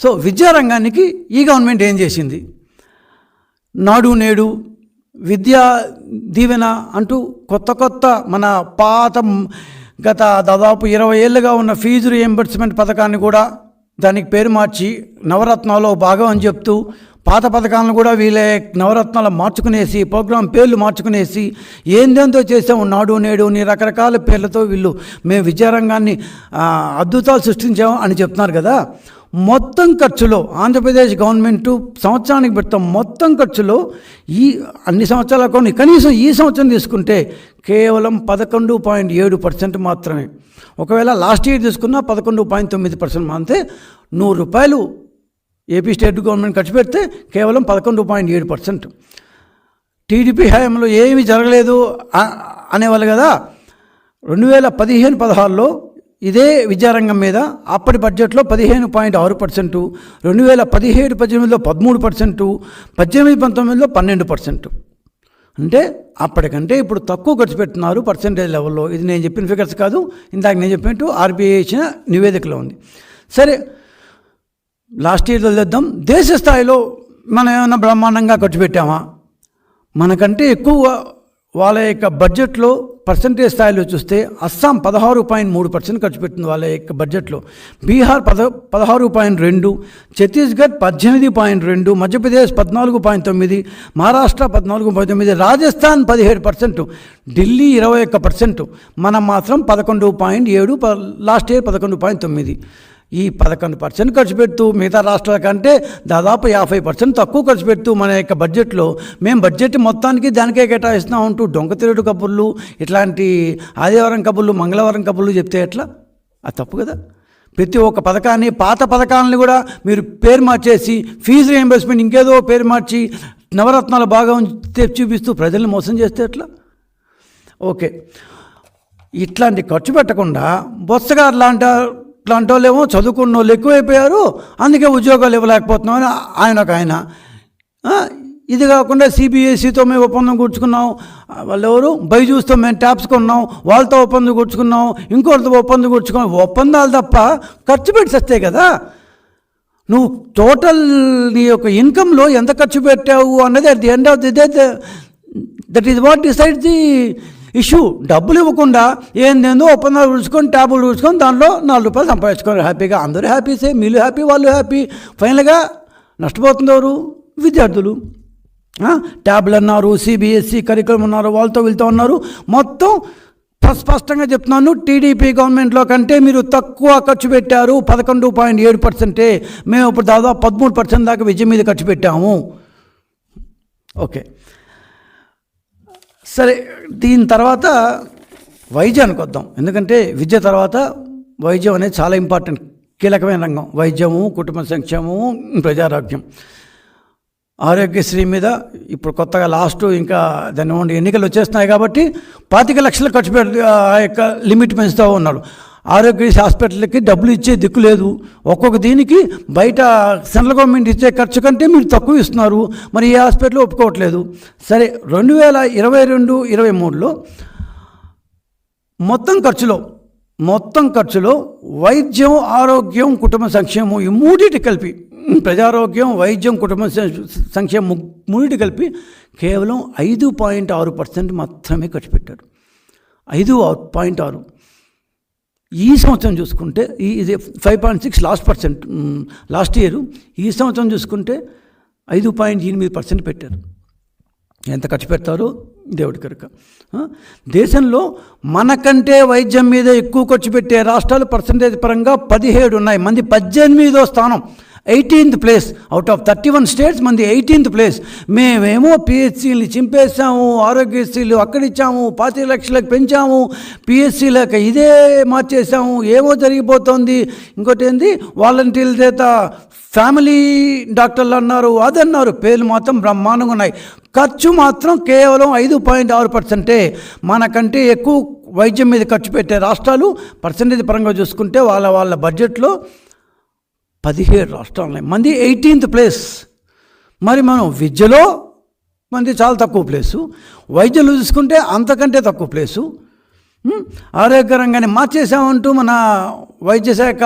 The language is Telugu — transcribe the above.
సో విద్యారంగానికి ఈ గవర్నమెంట్ ఏం చేసింది? నాడు నేడు విద్యా దీవెన అంటూ కొత్త కొత్త మన పాత గత దాదాపు ఇరవై ఏళ్ళుగా ఉన్న ఫీజు రియంబర్స్మెంట్ పథకాన్ని కూడా దానికి పేరు మార్చి నవరత్నాల్లో భాగం అని చెప్తూ పాత పథకాలను కూడా వీళ్ళే నవరత్నాలు మార్చుకునేసి ప్రోగ్రాం పేర్లు మార్చుకునేసి ఏందేంతో చేసాము నాడు నేడు నీ రకరకాల పేర్లతో వీళ్ళు మేము విద్యారంగాన్ని అద్భుతాలు సృష్టించాము అని చెప్తున్నారు కదా. మొత్తం ఖర్చులో ఆంధ్రప్రదేశ్ గవర్నమెంట్ సంవత్సరానికి పెడతాం మొత్తం ఖర్చులో ఈ అన్ని సంవత్సరాల కొన్ని కనీసం ఈ సంవత్సరం తీసుకుంటే కేవలం పదకొండు పాయింట్ ఏడు పర్సెంట్ మాత్రమే. ఒకవేళ లాస్ట్ ఇయర్ తీసుకున్నా పదకొండు పాయింట్ తొమ్మిది పర్సెంట్ అంతే. నూరు రూపాయలు ఏపీ స్టేట్ గవర్నమెంట్ ఖర్చు పెడితే కేవలం పదకొండు పాయింట్ ఏడు పర్సెంట్. టీడీపీ హయాంలో ఏమీ జరగలేదు అనేవాళ్ళు కదా. రెండు వేల పదిహేను పదహారులో ఇదే విద్యారంగం మీద అప్పటి బడ్జెట్లో పదిహేను పాయింట్ ఆరు పర్సెంటు రెండు వేల పదిహేడు పద్దెనిమిదిలో పదమూడు పర్సెంటు పద్దెనిమిది పంతొమ్మిదిలో పన్నెండు పర్సెంటు. అంటే అప్పటికంటే ఇప్పుడు తక్కువ ఖర్చు పెడుతున్నారు పర్సెంటేజ్ లెవెల్లో. ఇది నేను చెప్పిన ఫిగర్స్ కాదు. ఇందాక నేను చెప్పినట్టు ఆర్బీఐ ఇచ్చిన నివేదికలో ఉంది. సరే లాస్ట్ ఇయర్ వదిలేద్దాం దేశ స్థాయిలో మనం ఏమైనా బ్రహ్మాండంగా ఖర్చు పెట్టామా? మనకంటే ఎక్కువ వాళ్ళ యొక్క బడ్జెట్లో పర్సంటేజ్ స్థాయిలో చూస్తే అస్సాం పదహారు పాయింట్ మూడు పర్సెంట్ ఖర్చు పెట్టింది వాళ్ళ యొక్క బడ్జెట్లో బీహార్ పద పదహారు పాయింట్ రెండు ఛత్తీస్గఢ్ పద్దెనిమిది పాయింట్ రెండు మధ్యప్రదేశ్ పద్నాలుగు పాయింట్ తొమ్మిది మహారాష్ట్ర పద్నాలుగు పాయింట్ తొమ్మిది రాజస్థాన్ పదిహేడు పర్సెంట్ ఢిల్లీ ఇరవై ఒక్క పర్సెంట్ మనం మాత్రం పదకొండు పాయింట్ ఏడు ప- లాస్ట్ ఇయర్ పదకొండు పాయింట్ తొమ్మిది. ఈ పదకొండు పర్సెంట్ ఖర్చు పెడుతూ మిగతా రాష్ట్రాల కంటే దాదాపు యాభై పర్సెంట్ తక్కువ ఖర్చు పెడుతూ మన యొక్క బడ్జెట్లో మేము బడ్జెట్ మొత్తానికి దానికే కేటాయిస్తున్నాం అంటూ డొంకతిరుడు కబుర్లు ఇట్లాంటి ఆదివారం కబుర్లు మంగళవారం కబుర్లు చెప్తే ఎట్లా? అది తప్పు కదా. ప్రతి ఒక్క పథకాన్ని పాత పథకాలను కూడా మీరు పేరు మార్చేసి ఫీజు రియంబర్స్మెంట్ ఇంకేదో పేరు మార్చి నవరత్నాల భాగం తె- చూపిస్తూ ప్రజల్ని మోసం చేస్తే ఎట్లా? ఓకే. ఇట్లాంటి ఖర్చు పెట్టకుండా బొత్సగారు లాంటి ఇట్లాంటి వాళ్ళేమో చదువుకున్న వాళ్ళు ఎక్కువైపోయారు అందుకే ఉద్యోగాలు ఇవ్వలేకపోతున్నామని ఆయన ఒక ఆయన ఇది కాకుండా సిబిఎస్ఈతో మేము ఒప్పందం కూర్చుకున్నాం వాళ్ళు ఎవరు బైజూస్తో మేము ట్యాప్స్ కొన్నాం వాళ్ళతో ఒప్పందం కూర్చుకున్నాం ఇంకోటితో ఒప్పందం కూర్చుకున్నాం ఒప్పందాలు తప్ప ఖర్చు పెట్టి వస్తాయి కదా. నువ్వు టోటల్ నీ యొక్క ఇన్కంలో ఎంత ఖర్చు పెట్టావు అన్నది at the end of the day that is what decide the issue. డబ్బులు ఇవ్వకుండా ఏందేందో ఒప్పందాలు కూర్చుకొని ట్యాబులు కూర్చుకొని దాంట్లో నాలుగు రూపాయలు సంపాదించుకోవాలి. హ్యాపీగా అందరూ హ్యాపీసే మీరు హ్యాపీ వాళ్ళు హ్యాపీ. ఫైనల్గా నష్టపోతుంది ఎవరు? విద్యార్థులు. ట్యాబ్లు అన్నారు సిబిఎస్ఈ కరికులం ఉన్నారు వాళ్ళతో వీళ్ళతో ఉన్నారు. మొత్తం స్పష్టంగా చెప్తున్నాను టీడీపీ గవర్నమెంట్లో కంటే మీరు తక్కువ ఖర్చు పెట్టారు పదకొండు పాయింట్ ఏడు పర్సెంటే. మేము ఇప్పుడు దాదాపు పదమూడు పర్సెంట్ దాకా విద్య మీద ఖర్చు పెట్టాము. ఓకే. సరే దీని తర్వాత వైద్యానికి వద్దాం. ఎందుకంటే విద్య తర్వాత వైద్యం అనేది చాలా ఇంపార్టెంట్. కీలకమైన రంగం. వైద్యము కుటుంబ సంక్షేమము ప్రజారోగ్యం. ఆరోగ్యశ్రీ మీద ఇప్పుడు కొత్తగా లాస్ట్ ఇంకా దాని ఎన్నికలు వచ్చేస్తున్నాయి కాబట్టి పాతిక లక్షలు ఖర్చు పెట్టి ఆ యొక్క లిమిట్ పెంచుతూ ఉన్నాడు ఆరోగ్యశ్రీ హాస్పిటల్కి డబ్బులు ఇచ్చే దిక్కు లేదు. ఒక్కొక్క దీనికి బయట సెంట్రల్ గవర్నమెంట్ ఇచ్చే ఖర్చు కంటే మీరు తక్కువ ఇస్తున్నారు. మరి ఈ హాస్పిటల్ ఒప్పుకోవట్లేదు. సరే రెండు వేల ఇరవై రెండు ఇరవై మూడులో మొత్తం ఖర్చులో మొత్తం ఖర్చులో వైద్యం ఆరోగ్యం కుటుంబ సంక్షేమం ఈ మూడింటి కలిపి ప్రజారోగ్యం వైద్యం కుటుంబ సం- సంక్షేమం మూడింటి కలిపి కేవలం ఐదు పాయింట్ ఆరు పర్సెంట్ మాత్రమే ఖర్చు పెట్టారు. ఐదు పాయింట్ ఆరు. ఈ సంవత్సరం చూసుకుంటే ఈ ఇది five point six last percent last year ఈ సంవత్సరం చూసుకుంటే ఐదు పాయింట్ ఎనిమిది పర్సెంట్ పెట్టారు. ఎంత ఖర్చు పెడతారో? దేవుడి కనుక. దేశంలో మనకంటే వైద్యం మీద ఎక్కువ ఖర్చు పెట్టే రాష్ట్రాలు పర్సంటేజ్ పరంగా పదిహేడు ఉన్నాయి. మంది పద్దెనిమిదో స్థానం. Eighteenth place out of thirty one states మంది ఎయిటీన్త్ ప్లేస్ మేమేమో పిహెచ్సీలు చింపేసాము ఆరోగ్యశ్రీలు అక్కడిచ్చాము పాతి లక్షలకు పెంచాము పిహెచ్సీలకు ఇదే మార్చేసాము ఏమో జరిగిపోతుంది. ఇంకోటి ఏంది? వాలంటీర్ల చేత ఫ్యామిలీ డాక్టర్లు అన్నారు అదన్నారు. పేర్లు మాత్రం బ్రహ్మాండంగా ఉన్నాయి. ఖర్చు మాత్రం కేవలం ఐదు పాయింట్ ఆరు పర్సెంటే. మనకంటే ఎక్కువ వైద్యం మీద ఖర్చు పెట్టే రాష్ట్రాలు పర్సంటేజ్ పరంగా చూసుకుంటే వాళ్ళ వాళ్ళ బడ్జెట్లో పదిహేడు రాష్ట్రాలు ఉన్నాయి. మంది ఎయిటీన్త్ ప్లేస్ మరి మనం విద్యలో మంది చాలా తక్కువ ప్లేసు వైద్యులు చూసుకుంటే అంతకంటే తక్కువ ప్లేసు ఉం? ఆరోగ్య రంగాన్ని మార్చేసామంటూ మన వైద్య శాఖ